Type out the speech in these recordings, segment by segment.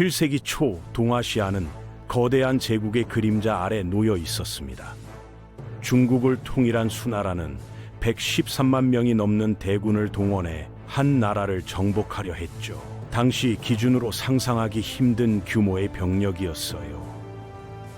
7세기 초 동아시아는 거대한 제국의 그림자 아래 놓여 있었습니다. 중국을 통일한 수나라는 113만 명이 넘는 대군을 동원해 한 나라를 정복하려 했죠. 당시 기준으로 상상하기 힘든 규모의 병력이었어요.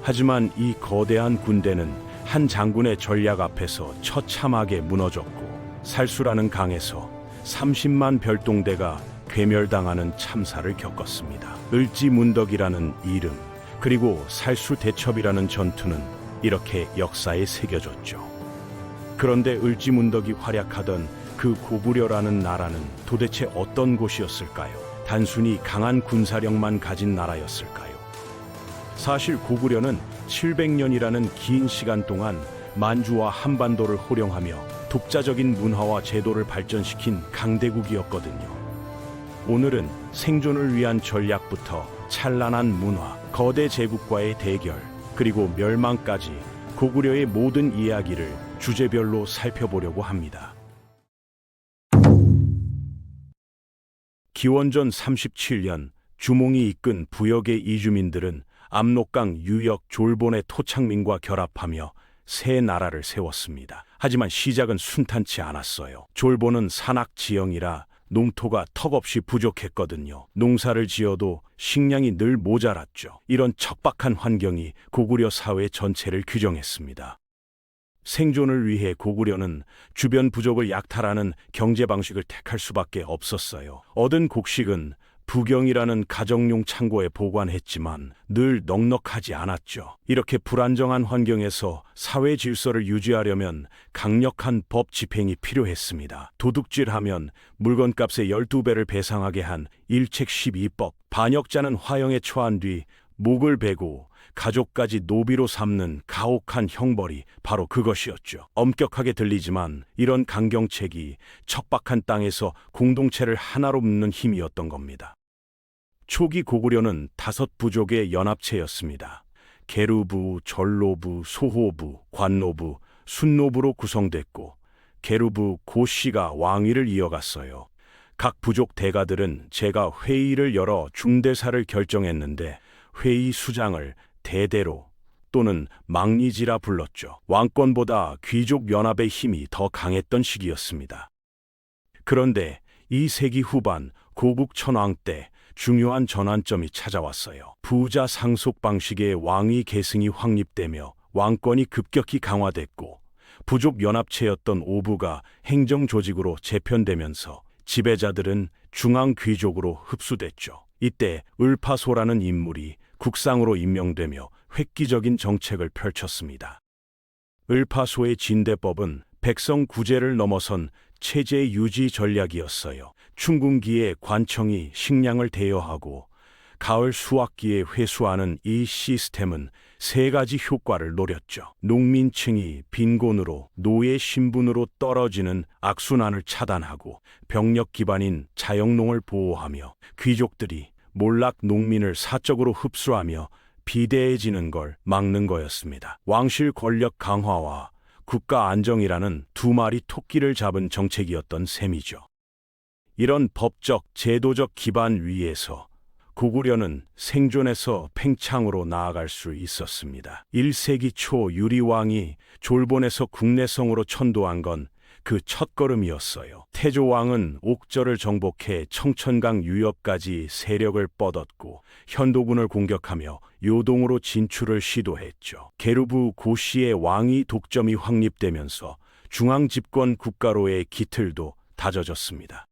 하지만 이 거대한 군대는 한 장군의 전략 앞에서 처참하게 무너졌고 살수라는 강에서 30만 별동대가 괴멸당하는 참사를 겪었습니다. 을지문덕이라는 이름 그리고 살수 대첩이라는 전투는 이렇게 역사에 새겨졌죠. 그런데 을지문덕이 활약하던 그 고구려라는 나라는 도대체 어떤 곳이었을까요? 단순히 강한 군사력만 가진 나라였을까요? 사실 고구려는 700년이라는 긴 시간 동안 만주와 한반도를 호령하며 독자적인 문화와 제도를 발전시킨 강대국이었거든요. 오늘은 생존을 위한 전략부터 찬란한 문화, 거대 제국과의 대결, 그리고 멸망까지 고구려의 모든 이야기를 주제별로 살펴보려고 합니다. 기원전 37년 주몽이 이끈 부역의 이주민들은 압록강 유역 졸본의 토착민과 결합하며 새 나라를 세웠습니다. 하지만 시작은 순탄치 않았어요. 졸본은 산악 지형이라 농토가 턱없이 부족했거든요. 농사를 지어도 식량이 늘 모자랐죠. 이런 척박한 환경이 고구려 사회 전체를 규정했습니다. 생존을 위해 고구려는 주변 부족을 약탈하는 경제 방식을 택할 수밖에 없었어요. 얻은 곡식은 부경이라는 가정용 창고에 보관했지만 늘 넉넉하지 않았죠. 이렇게 불안정한 환경에서 사회 질서를 유지하려면 강력한 법 집행이 필요했습니다. 도둑질하면 물건값의 12배를 배상하게 한 일책 12법, 반역자는 화형에 처한 뒤 목을 베고 가족까지 노비로 삼는 가혹한 형벌이 바로 그것이었죠. 엄격하게 들리지만 이런 강경책이 척박한 땅에서 공동체를 하나로 묶는 힘이었던 겁니다. 초기 고구려는 다섯 부족의 연합체였습니다. 게루부, 전로부, 소호부, 관노부, 순노부로 구성됐고 게루부 고씨가 왕위를 이어갔어요. 각 부족 대가들은 제가 회의를 열어 중대사를 결정했는데 회의 수장을 대대로 또는 망리지라 불렀죠. 왕권보다 귀족 연합의 힘이 더 강했던 시기였습니다. 그런데 이 세기 후반 고국 천왕 때 중요한 전환점이 찾아왔어요. 부자 상속 방식의 왕위 계승이 확립되며 왕권이 급격히 강화됐고 부족 연합체였던 오부가 행정 조직으로 재편되면서 지배자들은 중앙 귀족으로 흡수됐죠. 이때 을파소라는 인물이 국상으로 임명되며 획기적인 정책을 펼쳤습니다. 을파소의 진대법은 백성 구제를 넘어선 체제 유지 전략이었어요. 춘궁기에 관청이 식량을 대여하고 가을 수확기에 회수하는 이 시스템은 세 가지 효과를 노렸죠. 농민층이 빈곤으로 노예 신분으로 떨어지는 악순환을 차단하고 병력 기반인 자영농을 보호하며 귀족들이 몰락 농민을 사적으로 흡수하며 비대해지는 걸 막는 거였습니다. 왕실 권력 강화와 국가 안정이라는 두 마리 토끼를 잡은 정책이었던 셈이죠. 이런 법적, 제도적 기반 위에서 고구려는 생존에서 팽창으로 나아갈 수 있었습니다. 1세기 초 유리왕이 졸본에서 국내성으로 천도한 건 그 첫걸음이었어요. 태조왕은 옥저를 정복해 청천강 유역까지 세력을 뻗었고 현도군을 공격하며 요동으로 진출을 시도했죠. 게르부 고씨의 왕위 독점이 확립되면서 중앙 집권 국가로의 기틀도 다져졌습니다.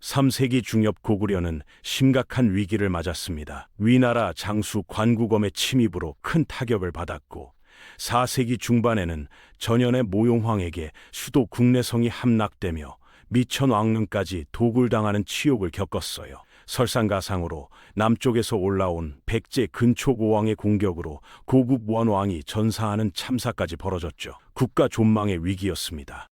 3세기 중엽 고구려는 심각한 위기를 맞았습니다. 위나라 장수 관구검의 침입으로 큰 타격을 받았고 4세기 중반에는 전연의 모용황에게 수도 국내성이 함락되며 미천 왕릉까지 도굴당하는 치욕을 겪었어요. 설상가상으로 남쪽에서 올라온 백제 근초고왕의 공격으로 고국 원왕이 전사하는 참사까지 벌어졌죠. 국가 존망의 위기였습니다.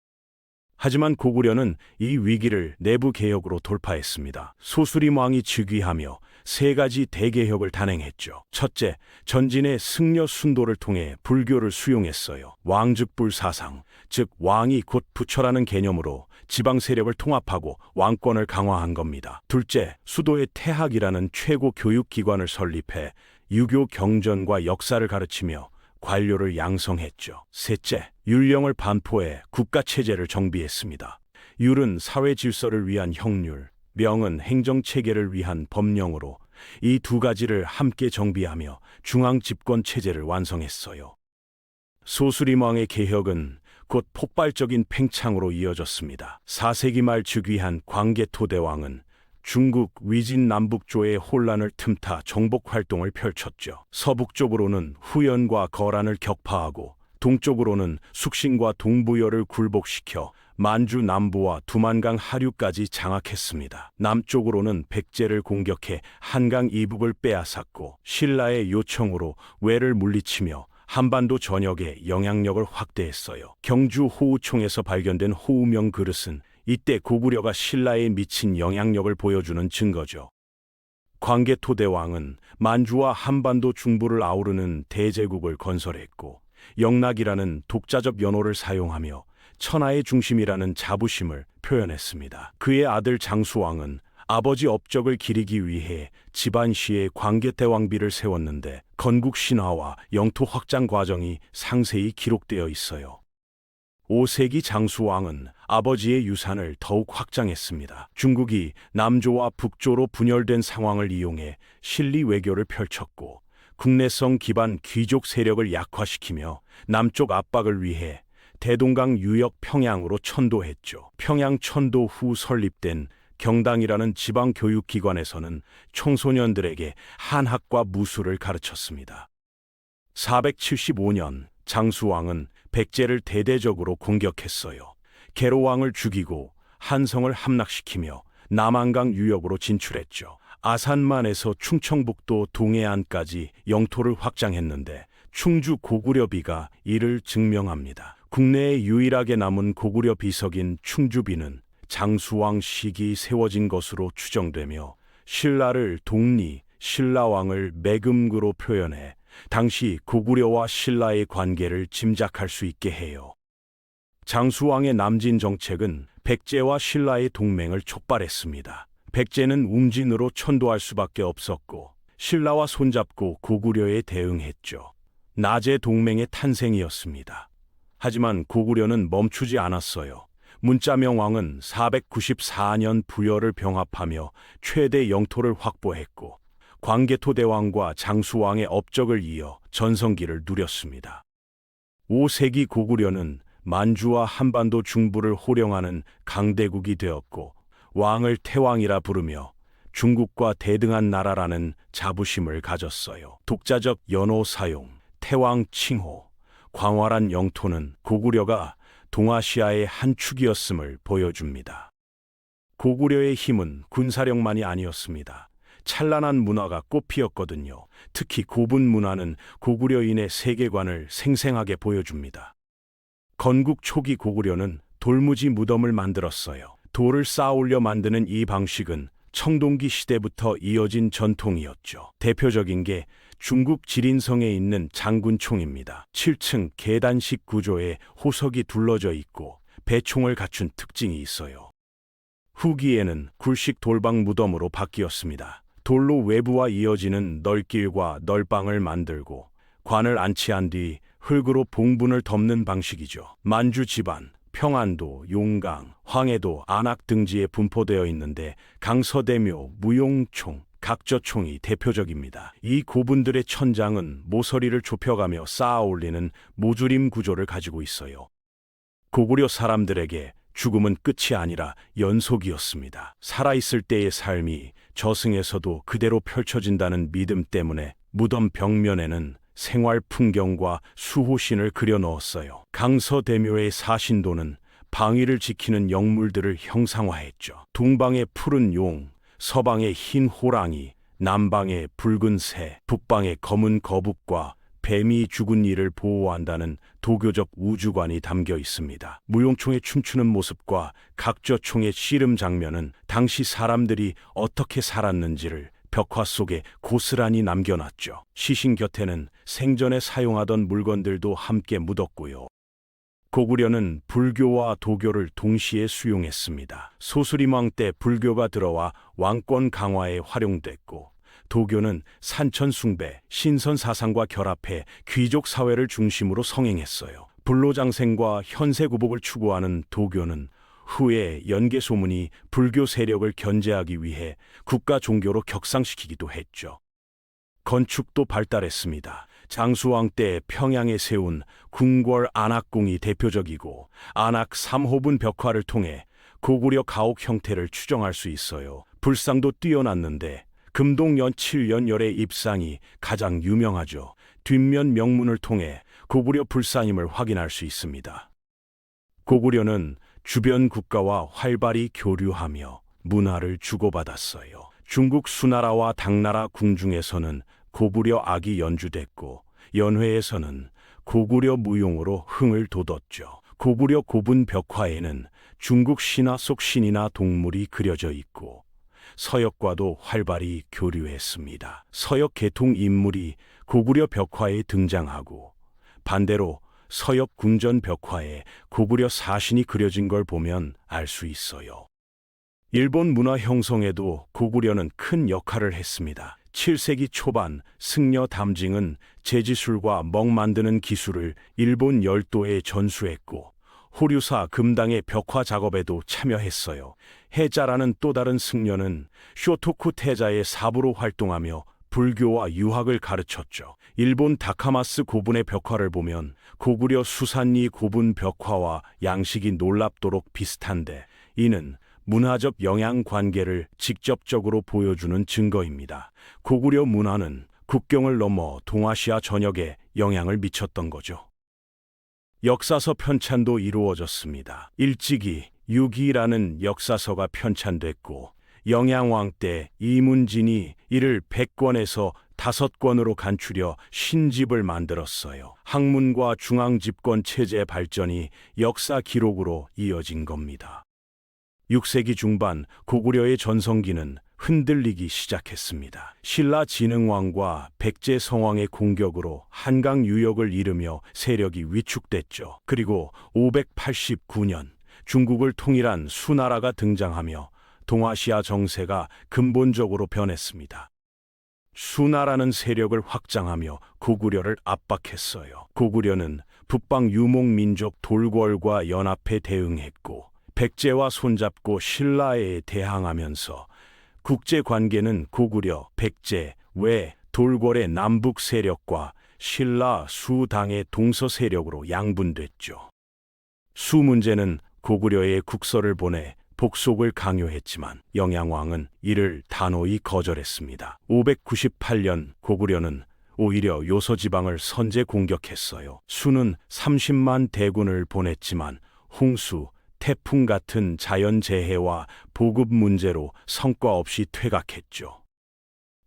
하지만 고구려는 이 위기를 내부 개혁으로 돌파했습니다. 소수림 왕이 즉위하며 세 가지 대개혁을 단행했죠. 첫째, 전진의 승려 순도를 통해 불교를 수용했어요. 왕즉불 사상, 즉 왕이 곧 부처라는 개념으로 지방 세력을 통합하고 왕권을 강화한 겁니다. 둘째, 수도에 태학이라는 최고 교육 기관을 설립해 유교 경전과 역사를 가르치며 관료를 양성했죠. 셋째, 율령을 반포해 국가 체제를 정비했습니다. 율은 사회 질서를 위한 형률, 명은 행정 체계를 위한 법령으로 이 두 가지를 함께 정비하며 중앙 집권 체제를 완성했어요. 소수림왕의 개혁은 곧 폭발적인 팽창으로 이어졌습니다. 4세기 말 즉위한 광개토대왕은 중국 위진 남북조의 혼란을 틈타 정복 활동을 펼쳤죠. 서북쪽으로는 후연과 거란을 격파하고 동쪽으로는 숙신과 동부여를 굴복시켜 만주 남부와 두만강 하류까지 장악했습니다. 남쪽으로는 백제를 공격해 한강 이북을 빼앗았고 신라의 요청으로 외를 물리치며 한반도 전역에 영향력을 확대했어요. 경주 호우총에서 발견된 호우명 그릇은 이때 고구려가 신라에 미친 영향력을 보여주는 증거죠. 광개토대왕은 만주와 한반도 중부를 아우르는 대제국을 건설했고 영락이라는 독자적 연호를 사용하며 천하의 중심이라는 자부심을 표현했습니다. 그의 아들 장수왕은 아버지 업적을 기리기 위해 집안시에 광개대왕비를 세웠는데 건국 신화와 영토 확장 과정이 상세히 기록되어 있어요. 5세기 장수왕은 아버지의 유산을 더욱 확장했습니다. 중국이 남조와 북조로 분열된 상황을 이용해 실리 외교를 펼쳤고 국내성 기반 귀족 세력을 약화시키며 남쪽 압박을 위해 대동강 유역 평양으로 천도했죠. 평양 천도 후 설립된 경당이라는 지방 교육기관에서는 청소년들에게 한학과 무술을 가르쳤습니다. 475년 장수왕은 백제를 대대적으로 공격했어요. 개로왕을 죽이고 한성을 함락시키며 남한강 유역으로 진출했죠. 아산만에서 충청북도 동해안까지 영토를 확장했는데 충주 고구려비가 이를 증명합니다. 국내에 유일하게 남은 고구려 비석인 충주비는 장수왕 시기 세워진 것으로 추정되며 신라를 동리, 신라왕을 매금구로 표현해 당시 고구려와 신라의 관계를 짐작할 수 있게 해요. 장수왕의 남진 정책은 백제와 신라의 동맹을 촉발했습니다. 백제는 웅진으로 천도할 수밖에 없었고 신라와 손잡고 고구려에 대응했죠. 낮의 동맹의 탄생이었습니다. 하지만 고구려는 멈추지 않았어요. 문자명 왕은 494년 부여를 병합하며 최대 영토를 확보했고 광개토 대왕과 장수왕의 업적을 이어 전성기를 누렸습니다. 5세기 고구려는 만주와 한반도 중부를 호령하는 강대국이 되었고 왕을 태왕이라 부르며 중국과 대등한 나라라는 자부심을 가졌어요. 독자적 연호 사용, 태왕 칭호, 광활한 영토는 고구려가 동아시아의 한 축이었음을 보여줍니다. 고구려의 힘은 군사력만이 아니었습니다. 찬란한 문화가 꽃피었거든요. 특히 고분 문화는 고구려인의 세계관을 생생하게 보여줍니다. 건국 초기 고구려는 돌무지 무덤을 만들었어요. 돌을 쌓아 올려 만드는 이 방식은 청동기 시대부터 이어진 전통이었죠. 대표적인 게 중국 지린성에 있는 장군총입니다. 7층 계단식 구조에 호석이 둘러져 있고 배총을 갖춘 특징이 있어요. 후기에는 굴식 돌방 무덤으로 바뀌었습니다. 돌로 외부와 이어지는 널길과 널방을 만들고 관을 안치한 뒤 흙으로 봉분을 덮는 방식이죠. 만주 집안, 평안도, 용강, 황해도, 안악 등지에 분포되어 있는데 강서대묘, 무용총, 각저총이 대표적입니다. 이 고분들의 천장은 모서리를 좁혀가며 쌓아 올리는 모주림 구조를 가지고 있어요. 고구려 사람들에게 죽음은 끝이 아니라 연속이었습니다. 살아있을 때의 삶이 저승에서도 그대로 펼쳐진다는 믿음 때문에 무덤 벽면에는 생활 풍경과 수호신을 그려 넣었어요. 강서대묘의 사신도는 방위를 지키는 영물들을 형상화했죠. 동방의 푸른 용, 서방의 흰 호랑이, 남방의 붉은 새, 북방의 검은 거북과 뱀이 죽은 이를 보호한다는 도교적 우주관이 담겨 있습니다. 무용총의 춤추는 모습과 각저총의 씨름 장면은 당시 사람들이 어떻게 살았는지를 벽화 속에 고스란히 남겨놨죠. 시신 곁에는 생전에 사용하던 물건들도 함께 묻었고요. 고구려는 불교와 도교를 동시에 수용했습니다. 소수림왕 때 불교가 들어와 왕권 강화에 활용됐고 도교는 산천숭배, 신선사상과 결합해 귀족 사회를 중심으로 성행했어요. 불로장생과 현세구복을 추구하는 도교는 후에 연개소문이 불교 세력을 견제하기 위해 국가 종교로 격상시키기도 했죠. 건축도 발달했습니다. 장수왕 때 평양에 세운 궁궐 안악궁이 대표적이고 안악 3호분 벽화를 통해 고구려 가옥 형태를 추정할 수 있어요. 불상도 뛰어났는데 금동연 7년열의 입상이 가장 유명하죠. 뒷면 명문을 통해 고구려 불상임을 확인할 수 있습니다. 고구려는 주변 국가와 활발히 교류하며 문화를 주고받았어요. 중국 수나라와 당나라 궁중에서는 고구려 악이 연주됐고 연회에서는 고구려 무용으로 흥을 돋웠죠. 고구려 고분 벽화에는 중국 신화 속 신이나 동물이 그려져 있고 서역과도 활발히 교류했습니다. 서역 계통 인물이 고구려 벽화에 등장하고 반대로 서역 궁전 벽화에 고구려 사신이 그려진 걸 보면 알 수 있어요. 일본 문화 형성에도 고구려는 큰 역할을 했습니다. 7세기 초반 승려 담징은 재지술과 멍 만드는 기술을 일본 열도에 전수했고 호류사 금당의 벽화 작업에도 참여했어요. 해자라는 또 다른 승려는 쇼토쿠 태자의 사부로 활동하며 불교와 유학을 가르쳤죠. 일본 다카마스 고분의 벽화를 보면 고구려 수산리 고분 벽화와 양식이 놀랍도록 비슷한데 이는 문화적 영향 관계를 직접적으로 보여주는 증거입니다. 고구려 문화는 국경을 넘어 동아시아 전역에 영향을 미쳤던 거죠. 역사서 편찬도 이루어졌습니다. 일찍이 유기라는 역사서가 편찬됐고 영양왕 때 이문진이 이를 100권에서 다섯 권으로 간추려 신집을 만들었어요. 학문과 중앙집권 체제 발전이 역사 기록으로 이어진 겁니다. 6세기 중반 고구려의 전성기는 흔들리기 시작했습니다. 신라 진흥왕과 백제 성왕의 공격으로 한강 유역을 잃으며 세력이 위축됐죠. 그리고 589년 중국을 통일한 수나라가 등장하며 동아시아 정세가 근본적으로 변했습니다. 수나라는 세력을 확장하며 고구려를 압박했어요. 고구려는 북방 유목민족 돌궐과 연합해 대응했고 백제와 손잡고 신라에 대항하면서 국제 관계는 고구려, 백제, 외, 돌궐의 남북 세력과 신라, 수당의 동서 세력으로 양분됐죠. 수 문제는 고구려에 국서를 보내 복속을 강요했지만 영양왕은 이를 단호히 거절했습니다. 598년 고구려는 오히려 요서 지방을 선제 공격했어요. 수는 30만 대군을 보냈지만 홍수, 태풍 같은 자연재해와 보급 문제로 성과 없이 퇴각했죠.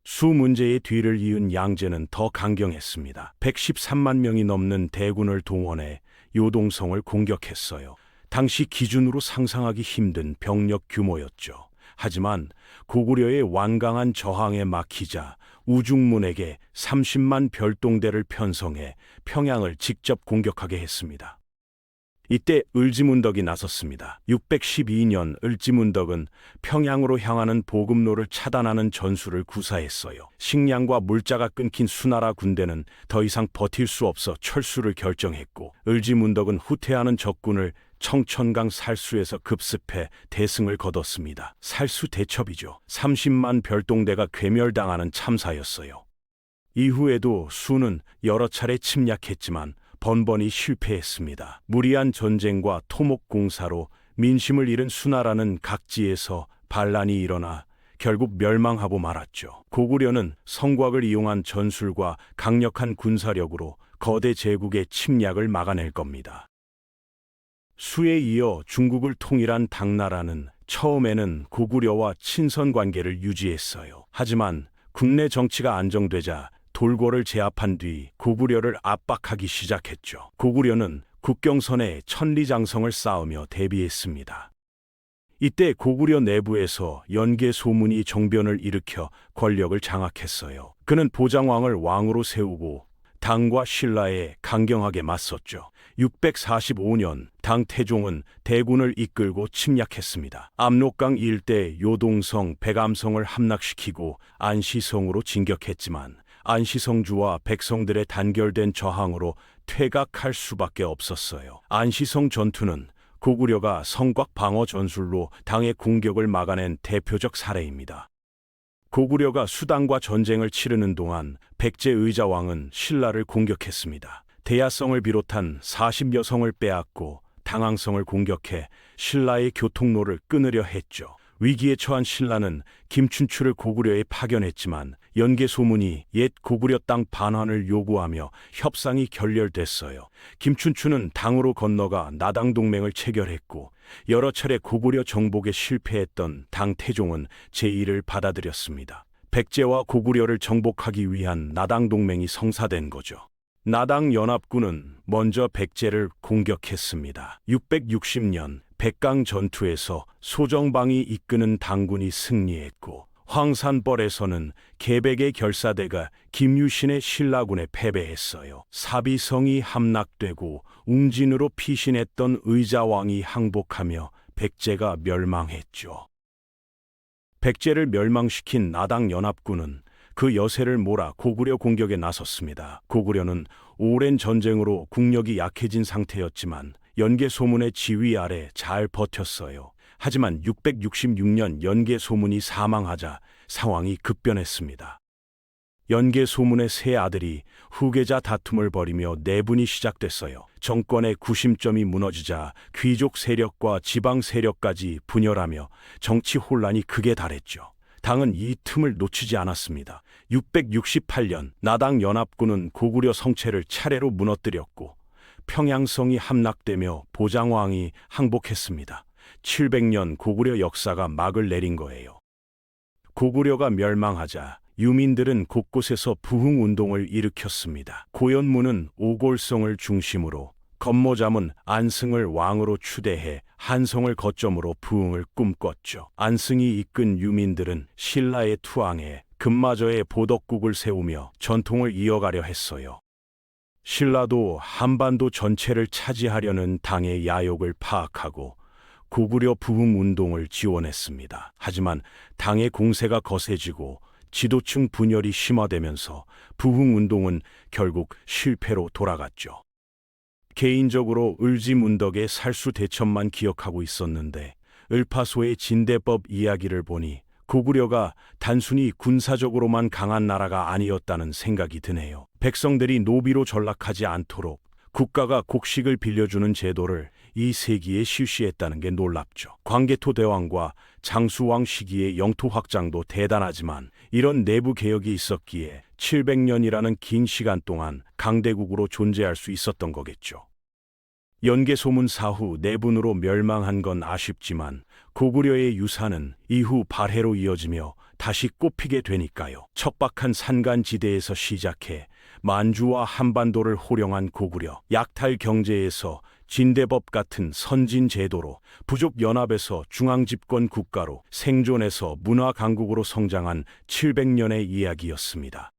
수 문제의 뒤를 이은 양제는 더 강경했습니다. 113만 명이 넘는 대군을 동원해 요동성을 공격했어요. 당시 기준으로 상상하기 힘든 병력 규모였죠. 하지만 고구려의 완강한 저항에 막히자 우중문에게 30만 별동대를 편성해 평양을 직접 공격하게 했습니다. 이때 을지문덕이 나섰습니다. 612년 을지문덕은 평양으로 향하는 보급로를 차단하는 전술을 구사했어요. 식량과 물자가 끊긴 수나라 군대는 더 이상 버틸 수 없어 철수를 결정했고 을지문덕은 후퇴하는 적군을 청천강 살수에서 급습해 대승을 거뒀습니다. 살수 대첩이죠. 30만 별동대가 괴멸당하는 참사였어요. 이후에도 수는 여러 차례 침략했지만 번번이 실패했습니다. 무리한 전쟁과 토목공사로 민심을 잃은 수나라는 각지에서 반란이 일어나 결국 멸망하고 말았죠. 고구려는 성곽을 이용한 전술과 강력한 군사력으로 거대 제국의 침략을 막아낼 겁니다. 수에 이어 중국을 통일한 당나라는 처음에는 고구려와 친선 관계를 유지했어요. 하지만 국내 정치가 안정되자 돌궐을 제압한 뒤 고구려를 압박하기 시작했죠. 고구려는 국경선에 천리장성을 쌓으며 대비했습니다. 이때 고구려 내부에서 연개 소문이 정변을 일으켜 권력을 장악했어요. 그는 보장왕을 왕으로 세우고 당과 신라에 강경하게 맞섰죠. 645년 당 태종은 대군을 이끌고 침략했습니다. 압록강 일대 요동성, 백암성을 함락시키고 안시성으로 진격했지만 안시성주와 백성들의 단결된 저항으로 퇴각할 수밖에 없었어요. 안시성 전투는 고구려가 성곽 방어 전술로 당의 공격을 막아낸 대표적 사례입니다. 고구려가 수당과 전쟁을 치르는 동안 백제 의자왕은 신라를 공격했습니다. 대야성을 비롯한 40여 성을 빼앗고 당항성을 공격해 신라의 교통로를 끊으려 했죠. 위기에 처한 신라는 김춘추를 고구려에 파견했지만 연개 소문이 옛 고구려 땅 반환을 요구하며 협상이 결렬됐어요. 김춘추는 당으로 건너가 나당 동맹을 체결했고 여러 차례 고구려 정복에 실패했던 당 태종은 제1을 받아들였습니다. 백제와 고구려를 정복하기 위한 나당 동맹이 성사된 거죠. 나당 연합군은 먼저 백제를 공격했습니다. 660년 백강 전투에서 소정방이 이끄는 당군이 승리했고 황산벌에서는 계백의 결사대가 김유신의 신라군에 패배했어요. 사비성이 함락되고 웅진으로 피신했던 의자왕이 항복하며 백제가 멸망했죠. 백제를 멸망시킨 나당 연합군은 그 여세를 몰아 고구려 공격에 나섰습니다. 고구려는 오랜 전쟁으로 국력이 약해진 상태였지만 연개 소문의 지휘 아래 잘 버텼어요. 하지만 666년 연개 소문이 사망하자 상황이 급변했습니다. 연개 소문의 세 아들이 후계자 다툼을 벌이며 내분이 시작됐어요. 정권의 구심점이 무너지자 귀족 세력과 지방 세력까지 분열하며 정치 혼란이 극에 달했죠. 당은 이 틈을 놓치지 않았습니다. 668년 나당 연합군은 고구려 성체를 차례로 무너뜨렸고 평양성이 함락되며 보장왕이 항복했습니다. 700년 고구려 역사가 막을 내린 거예요. 고구려가 멸망하자 유민들은 곳곳에서 부흥 운동을 일으켰습니다. 고연무는 오골성을 중심으로 건모잠은 안승을 왕으로 추대해 한성을 거점으로 부흥을 꿈꿨죠. 안승이 이끈 유민들은 신라의 투항에 금마저의 보덕국을 세우며 전통을 이어가려 했어요. 신라도 한반도 전체를 차지하려는 당의 야욕을 파악하고 고구려 부흥 운동을 지원했습니다. 하지만 당의 공세가 거세지고 지도층 분열이 심화되면서 부흥 운동은 결국 실패로 돌아갔죠. 개인적으로 을지문덕의 살수 대첩만 기억하고 있었는데 을파소의 진대법 이야기를 보니 고구려가 단순히 군사적으로만 강한 나라가 아니었다는 생각이 드네요. 백성들이 노비로 전락하지 않도록 국가가 곡식을 빌려주는 제도를 이 세기에 실시했다는 게 놀랍죠. 광개토 대왕과 장수왕 시기의 영토 확장도 대단하지만 이런 내부 개혁이 있었기에 700년이라는 긴 시간 동안 강대국으로 존재할 수 있었던 거겠죠. 연개 소문 사후 내분으로 멸망한 건 아쉽지만 고구려의 유산은 이후 발해로 이어지며 다시 꽃피게 되니까요. 척박한 산간지대에서 시작해 만주와 한반도를 호령한 고구려, 약탈 경제에서 진대법 같은 선진 제도로 부족 연합에서 중앙 집권 국가로 생존해서 문화 강국으로 성장한 700년의 이야기였습니다.